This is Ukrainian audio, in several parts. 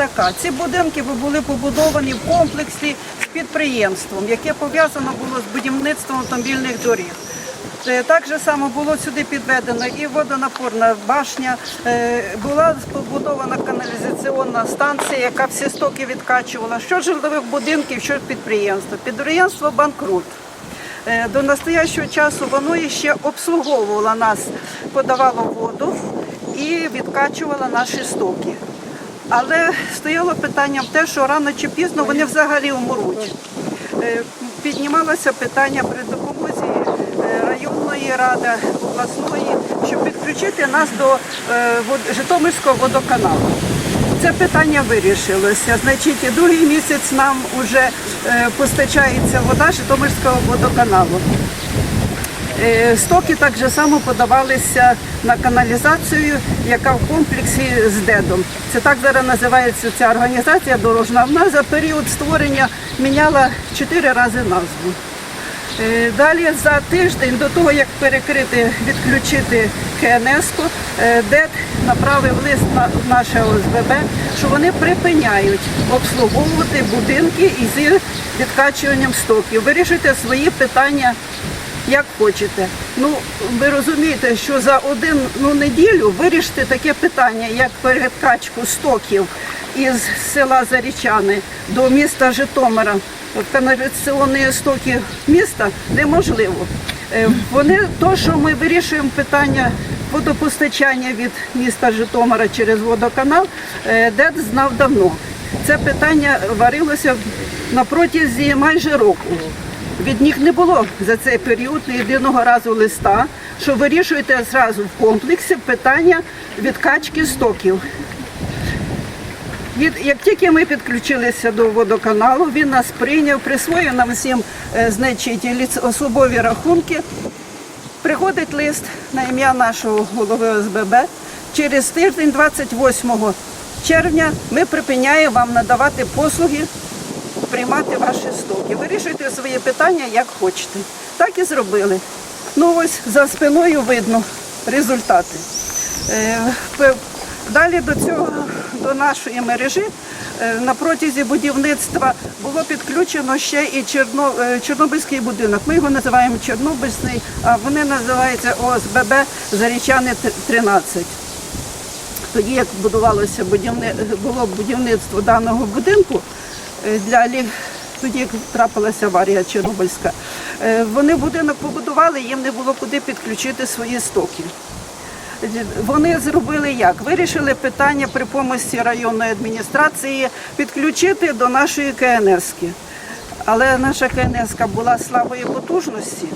така. Ці будинки були побудовані в комплексі з підприємством, яке пов'язано було з будівництвом автомобільних доріг. Е, Так же само було сюди підведено і водонапорна башня, е, була побудована каналізаційна станція, яка всі стоки відкачувала. Що житлових будинків, що підприємства. Підприємство банкрут. Е, До настоящого часу воно ще обслуговувало нас, подавало воду і відкачувало наші стоки. Але стояло питання в те, що рано чи пізно вони взагалі умруть. Е, Піднімалося питання при допомозі е, районної ради, обласної, щоб підключити нас до е, Житомирського водоканалу. Це питання вирішилося. Значить, другий місяць нам вже постачається вода Житомирського водоканалу. Е, Стоки так само подавалися на каналізацію, яка в комплексі з ДЕДом. Це так зараз називається ця організація дорожна. Вона за період створення міняла чотири рази назву. Е, Далі за тиждень до того, як перекрити, відключити КНС, ДЕД направив лист на наше ОСББ, що вони припиняють обслуговувати будинки із відкачуванням стоків. Вирішуйте свої питання як хочете. Ну, ви розумієте, що за один ну, неділю вирішити таке питання, як перекачку стоків із села Зарічани до міста Житомира каналізаційні стоки міста неможливо. Е, Вони то, що ми вирішуємо питання водопостачання від міста Житомира через водоканал, е, ДЕД знав давно. Це питання варилося на протязі майже року. Від них не було за цей період ні єдиного разу листа, що вирішуєте зразу в комплексі питання відкачки стоків. Як тільки ми підключилися до водоканалу, він нас прийняв, присвоїв нам всім е, значить, особові рахунки. Приходить лист на ім'я нашого голови ОСББ. Через тиждень, 28 червня, ми припиняємо вам надавати послуги приймати ваші стоки. Вирішуйте свої питання як хочете. Так і зробили. Ну ось за спиною видно результати. Е, Далі до цього, до нашої мережі е, на протязі будівництва було підключено ще і Чорно, е, Чорнобильський будинок. Ми його називаємо Чорнобильський, а вони називаються ОСББ Зарічани 13 тоді, як будувалося будівни... було будівництво даного будинку, для лі- тоді, як трапилася аварія Чорнобильська, е, вони будинок побудували, їм не було куди підключити свої стоки. Е, Вони зробили як? Вирішили питання при помості районної адміністрації підключити до нашої КНСки. Але наша КНСка була слабої потужності.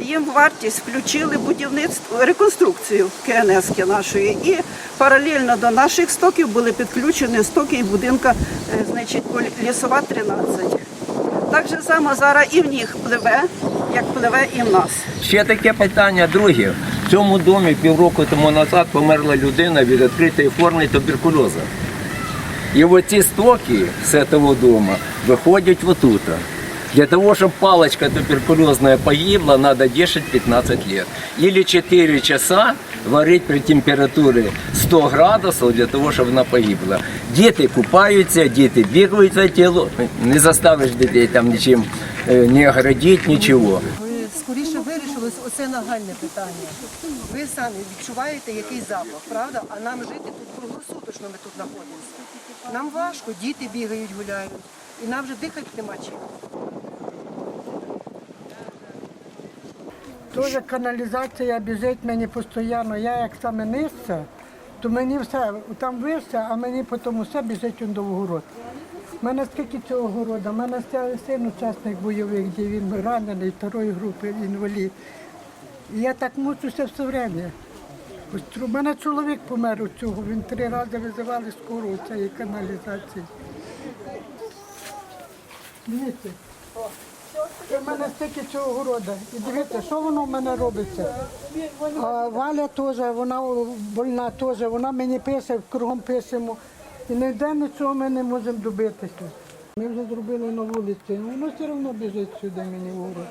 Їм вартість включили будівництво, реконструкцію КНСки нашої. І паралельно до наших стоків були підключені стоки і будинка, е, значить, лісова 13. Так же само зараз і в них пливе, як пливе і в нас. Ще таке питання друге. В цьому домі півроку тому назад померла людина від відкритої форми туберкульозу. І от ці стоки з цього дому виходять в отута. Для того, чтобы палочка туберкулезная погибла, надо 10-15 лет. Или 4 часа варить при температуре 100 градусів для того, щоб вона погибла. Діти купаються, діти бігають за тіло, не заставиш дітей там нічим е, не оградити, нічого. Скоріше вирішили оце нагальне питання. Ви самі відчуваєте який запах, правда? А нам жити тут круглосуточно ми тут знаходимося. Нам важко, діти бігають, гуляють. І нам вже дихати нема чим. Теж каналізація біжить мені постійно. Я як саме нижче, то мені все там вище, а мені потім все біжить до город. У мене скільки цього города, у мене син учасник бойових, де він ранений второї групи, інвалід. І я так мучуся все время. У мене чоловік помер у цього, він три рази визивали скору цієї каналізації. Дивіться. Це в мене стільки цього города. І дивіться, що воно в мене робиться. А Валя теж, вона больна теж, вона мені пише, кругом пишемо. І ніде нічого ми не можемо добитися. Ми вже зробили на вулиці, воно все одно біжить сюди мені в город.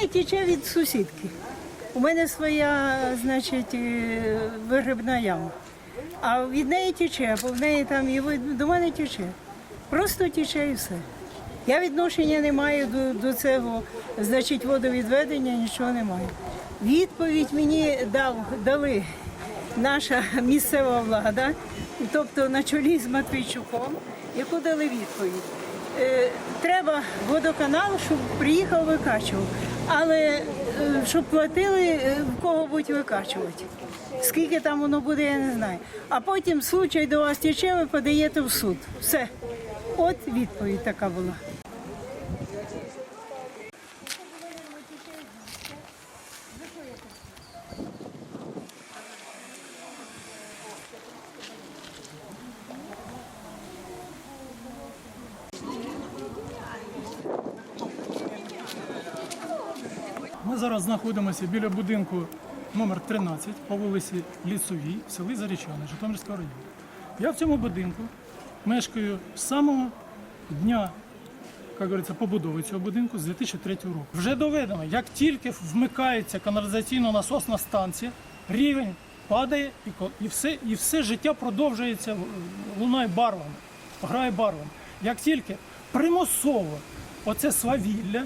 Мене тече від сусідки. У мене своя, значить, е, вигребна яма. А від неї тече, бо в неї там і до мене тече. Просто тече і все. Я відношення не маю до, до цього, значить, водовідведення, нічого не маю. Відповідь мені дав, дали наша місцева влада, тобто на чолі з Матвійчуком, яку дали відповідь. Е, треба водоканал, щоб приїхав викачував. Але е, щоб платили е, в кого будуть викачувати. Скільки там воно буде, я не знаю. А потім случай до вас тече, ви подаєте в суд. Все. От відповідь така була. Ми зараз знаходимося біля будинку номер 13 по вулиці Лісовій в селі Зарічани Житомирського району. Я в цьому будинку мешкаю з самого дня, як говориться, побудови цього будинку з 2003 року. Вже доведено, як тільки вмикається каналізаційно-насосна станція, рівень падає і, все, і все життя продовжується, лунає барвами, грає барвами. Як тільки примусово оце свавілля,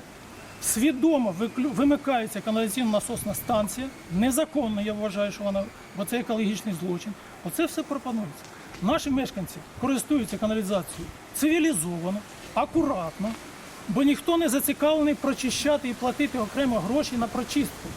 свідомо вимикається каналізаційна насосна станція. Незаконно, я вважаю, що вона, бо це екологічний злочин. Оце все пропонується. Наші мешканці користуються каналізацією цивілізовано, акуратно, бо ніхто не зацікавлений прочищати і платити окремо гроші на прочистку.